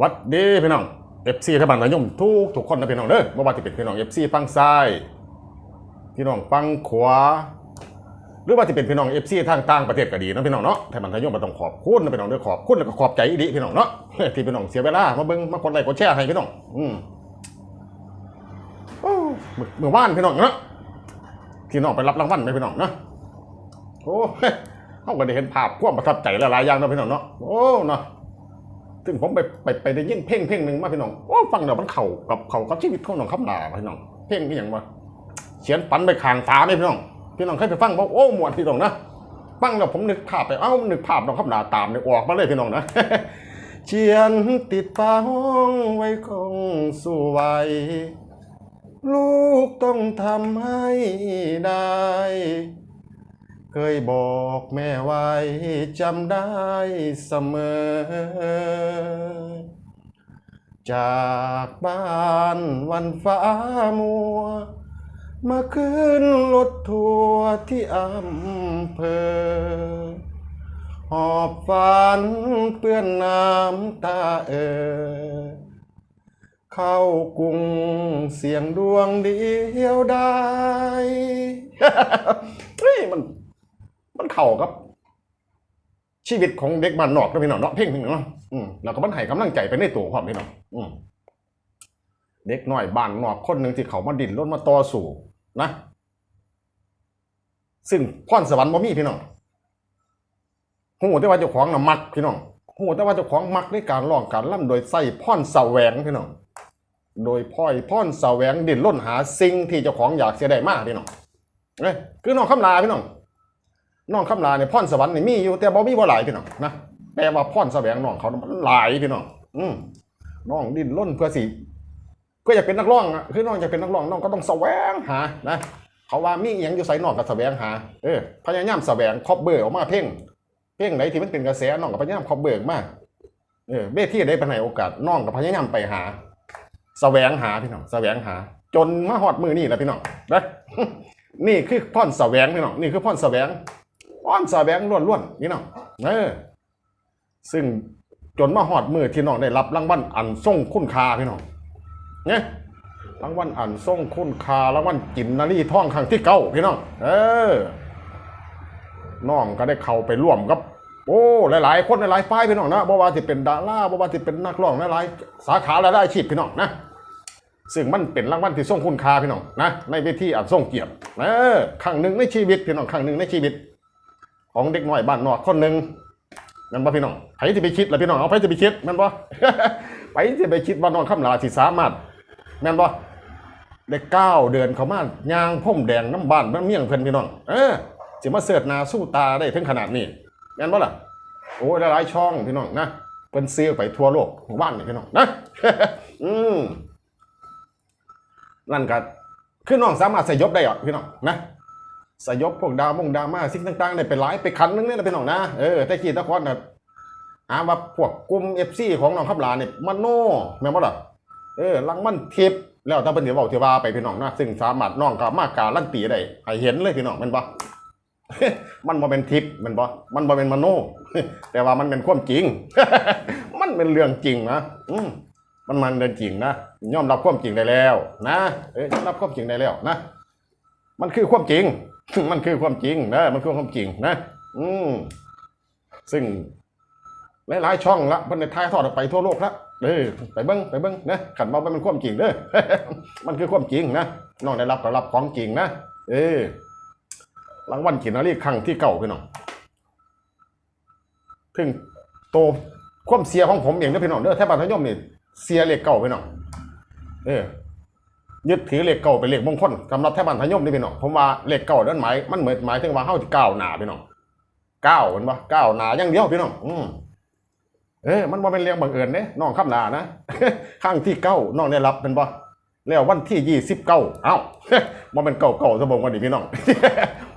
วัดดีพี่น้อง FC ทบันนายมทุกทุกคนนะพี่น้องเด้อบ่ว่าจะเป็นพี่น้อง FC ฝั่งซ้ายพี่น้องฝั่งขวาหรือว่าจะเป็นพี่น้อง FC ทางต่างประเทศก็ดีนะพี่น้องเนาะไทยบันทายมมาต้องขอบคุณนะพี่น้องเด้อขอบคุณแล้วก็ขอบใจอีดีพี่น้องเนาะที่พี่น้องเสียเวลามาเบิ่งมากดไลค์กดแชร์ให้พี่น้อง อืมโอ้มื้อมื่อวานพี่น้องเนาะพี่น้องไปรับรางวัลไหมพี่น้องเนาะโอ้เขาก็ได้เห็นภาพความประทับใจหลายๆอย่างนะพี่น้องเนาะโอ้เนาะ ซึ่งผมไปไปไปได้ยินเพลงเพลงหนึ่งมาพี่น้องโอ้ฟังเดี๋ยวมันเข่ากับเข่ากับชีวิตของน้องคำลาพี่น้องเพลงนี่อย่างว่าเขียนปันไปขางฟ้าไหมพี่น้องพี่น้องเคยไปฟังบอกโอ้หมวดพี่น้องนะฟังแล้วผมนึกภาพไปเอ้านึกภาพน้องคำลาตามเนี่ยออกมาเลยพี่น้องนะเขียนติดฟ้าห้องไว้คงสู่ไวลูกต้องทำให้ได้ เคยบอกแม่ไว้จำได้เสมอ จากบ้านวันฟ้ามัว มาขึ้นรถทัวร์ที่อำเภอ หอบฝันเปื้อนน้ำตาเออเข้ากรุงเสียงดวงเดียวได้ เฮ้ยมันมัน เข้ากับ ชีวิตของเด็กบ้านนอกนะพี่น้องเนาะเพลงหนึ่งเนาะอืมแล้วก็มันให้กำลังใจไปในตัวความพี่น้องอืมเด็กน้อยบ้านนอกคนหนึ่งที่เขามาดิ่นรถมาต่อสู้นะซึ่งพรสวรรค์บ่มีพี่น้องหูแต่ว่าเจ้าของน่ะมักพี่น้องหูแต่ว่าเจ้าของมักในการร้องการล่ำโดยใส่พรแสวงพี่น้องโดยพ่อยพรแสวงดิ่นล้นหาสิ่งที่เจ้าของอยากเสียได้มากพี่น้องเอ้ยคือน้องคำลาพี่น้อง น้องคำลาเนี่ยพรสวรรค์นี่มีอยู่แต่บ่มีบ่หลายพี่น้องนะแต่ว่าพรแสวงน้องเขาหลายพี่น้องอืมน้องดิ้นล้นเพื่อสิเพื่อยากเป็นนักร้องอะคือน้องจะเป็นนักร้องน้องก็ต้องแสวงหานะเขาว่ามีอหยังอยู่ใส่น้องก็แสวงหาเออพยายามแสวงคอบเบอร์ออกมาเพ่งเพ่งไหนที่มันเป็นกระแสน้องก็พยายามคอบเบอร์อมาเออเวทีได้ไปไหนโอกาสน้องก็พยายามไปหาแสวงหาพี่น้องแสวงหา จนมาฮอดมือนี่แหละพี่น้องนะนี่คือพ่อนแสวงพี่น้องนี่คือพ่อนแสวง อ้อนสาแบงล้วนๆนี่น้องเออซึ่งจนมาหอดมือที่น้องได้รับรางวัลอันทรงคุณค่าพี่น้องเนี่ยรางวัลอันทรงคุณค่ารางวัลกินนารีท่องครั้งที่เก้าพี่น้องเออน้องก็ได้เข้าไปร่วมกับ โอ้หลาย ๆ คนหลายๆฝ่ายพี่น้องนะบ่ว่าจะเป็นดาราบ่ว่าจะเป็นนักร้องหลายๆสาขาหลายๆอาชีพพี่น้องนะซึ่งมันเป็นรางวัลที่ทรงคุณค่าพี่น้องนะในเวทีอันทรงเกียรติเออครั้งหนึ่งในชีวิตพี่น้องครั้งหนึ่งในชีวิต ของเด็กน้อยบ้านนอกคนหนึ่งนั่นบ่พี่น้องไผที่ไปคิดล่ะพี่น้องเอาไผที่ไปคิดแม่นบ่ไผที่ไปคิดว่าน้องคำลาสิสามารถแม่นบ่ได้ก้าวเดินเข้ามาย่างพ่มแดงน้ำบ้านน้ำเมี่ยงเพิ่นพี่น้องเออสิมาเสิร์ชนาสู้ตาได้ถึงขนาดนี้แม่นบ่ล่ะโอ้ยหลายช่องพี่น้องนะเพิ่นซื้อไปทั่วโลกหมู่บ้านนี่พี่น้องนะอืมนั่นก็คือน้องสามารถสยบได้อะพี่น้องนะ สยบพวกดาวมงดราม่าสิ่งต่างๆได้ไปหลายไปคันนึงเนี่ยนะพี่น้องนะเออแต่กี้ตะคอนนะหาว่าพวกกลุ่มเอฟซีของน้องขับลาเนี่ยมันโน่แม่นบ่ล่ะเออลังมันทิปแล้วถ้าเป็นเดี๋ยวบอกเทวาไปพี่น้องนะซึ่งสามารถน้องกับมาการลั่นตีได้ให้เห็นเลยพี่น้องมันบ่มันบ่เป็นทิปมันบ่มันบ่เป็นมโน แต่ว่ามันเป็นความจริง มันเป็นเรื่องจริงนะอืมมันมันเรื่องจริงนะยอมรับความจริงได้แล้ว นะเออยอมรับความจริงได้แล้วนะมันคือความจริง มันคือความจริงนะมันคือความจริงนะ อืมซึ่งหลายๆช่องละมันในท้ายทอดออกไปทั่วโลกละเออไปเบิ้งไปเบิ้งนะขันมาเป็นความจริงเด้อมันคือความจริงนะน้องได้รับก็รับของจริงนะเออรางวัลกินนารีครั้งที่เก่าพี่น้องถึงโตความเสียของผมเองเด้อพี่น้องเด้อแทบบ้านทยมนี่เสียเลขเก่าพี่น้องเออ ยึดถือเลขเก่าเป็นเลขมงคลสำหรับแทบันทยมนี่พี่น้องผมว่าเลขเก่านั่นหมายมันเหมือนหมายถึงว่าเฮาที่ก้าวหน้าพี่น้องก้าวเห็นปะก้าวหน้าอย่างเดียวพี่น้องอืมเออมันบ่เป็นเรื่องบังเอิญเด้น้องคำลานะข้างที่เก้าน้องได้รับเป็นปะแล้ววันที่ยี่สิบเก้าเอ้ามันเป็นเก่าเก่าสมบงวันนี้พี่น้อง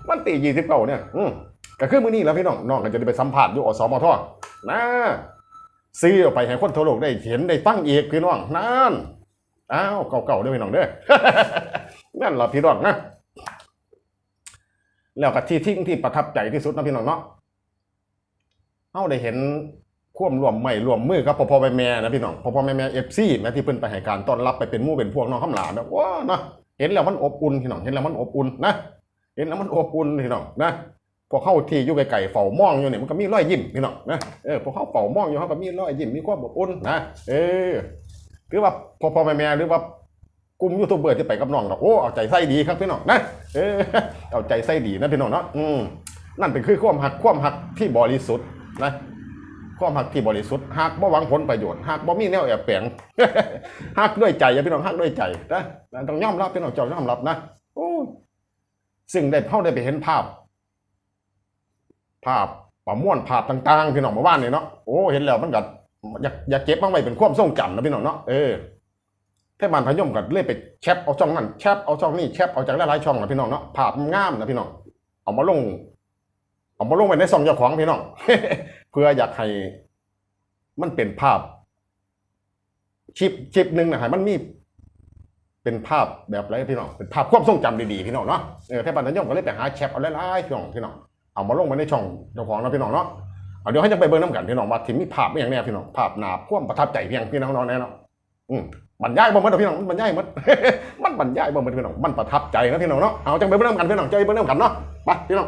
วันที่ยี่สิบเก้าเนี่ยอืมก็คือมื้อนี้แล้วพี่น้องน้องก็จะได้ไปสัมผัสอยู่อสมทนะซื้อออกไปให้คนทั่วโลกได้เห็นได้ฟังอีกพี่น้องนั่น อ้าวเก่าๆเด้อพี่น้องเด้อนั่นล่ะพี่น้องนะแล้วก็ที่ทิ้งที่ประทับใจที่สุดนะพี่น้องเนาะเฮาได้เห็นควมรวมไม่รวมมือกับพ่อพ่อแม่แม่นะพี่น้องพ่อพ่อแม่แม่เอฟซีแม่ที่เพิ่นไปให้การต้อนรับไปเป็นมู่เป็นพวกน้องคำหลาแบบว้านะเห็นแล้วมันอบอุ่นพี่น้องเห็นแล้วมันอบอุ่นนะเห็นแล้วมันอบอุ่นพี่น้องนะพวกเข้าที่อยู่ไกลๆเฝ้ามองอยู่เนี่ยมันก็มีรอยยิ้มพี่น้องนะเออพวกเข้าเฝ้ามองอยู่เขาก็มีรอยยิ้มมีความอบอุ่นนะเออ หรือว่าพอพอแม่แม่หรือว่ากลุ่มยูทูบเบอร์ที่ไปกับน้องเนาะโอ้เอาใจใส่ดีครับพี่น้องนะเออเอาใจใส่ดีนะพี่น้องเนาะอืมนั่นเป็นคือความหักความหักที่บริสุทธิ์นะความหักที่บริสุทธิ์หักบ่หวังผลประโยชน์หักบ่มีแนวแอบแฝงหักด้วยใจอย่าพี่น้องหักด้วยใจนะนะต้องยอมรับพี่น้องเจ้ายอมรับนะโอ้ซึ่งได้เข้าได้ไปเห็นภาพ ภาพประมวลภาพต่างๆพี่น้องเมื่อวานนี่เนาะโอ้เห็นแล้วมันก็ อยากอยากเก็บมาไว้เป็นความทรงจำนะพี่น้องเนาะเออเทศบาลพยมก็เลยไปแคปเอาช่องนั้นแคปเอาช่องนี้แคปเอาจากหลายๆช่องนะพี่น้องเนาะภาพงามนะพี่น้อง เอามาลง เอามาลงไว้ในซองเจ้าของพี่น้อง เพื่ออยากให้มันเป็นภาพชิปชิปหนึ่งนะให้มันมี เป็นภาพแบบไรพี่น้องเป็นภาพความทรงจำดีๆพี่น้องเนาะเออแท่ปันนยมก็เลยไปหาแคปเอาหลายๆพี่องพี่น้องเอามาลงไว้ในช่องเจ้าของนะพี่น้องเนาะ เอาเดี๋ยวให้จะไปเบิ่งน้ำกันพี่น้องว่าที่มีภาพไม่อย่างแนี้พี่น้องภาพหนาความประทับใจเพียงพี่น้องน้องแน่นอนอืมบรรยายบ่มดหรอกพี่น้องมันบรรยายหมดมันบรรยายบ่มันพี่น้องมันประทับใจนะพี่น้องเนาะเอาจังไปเบิ่งน้ำกันพี่น้องจะไปเบิ่งน้ำกันเนาะไปพี่น้อง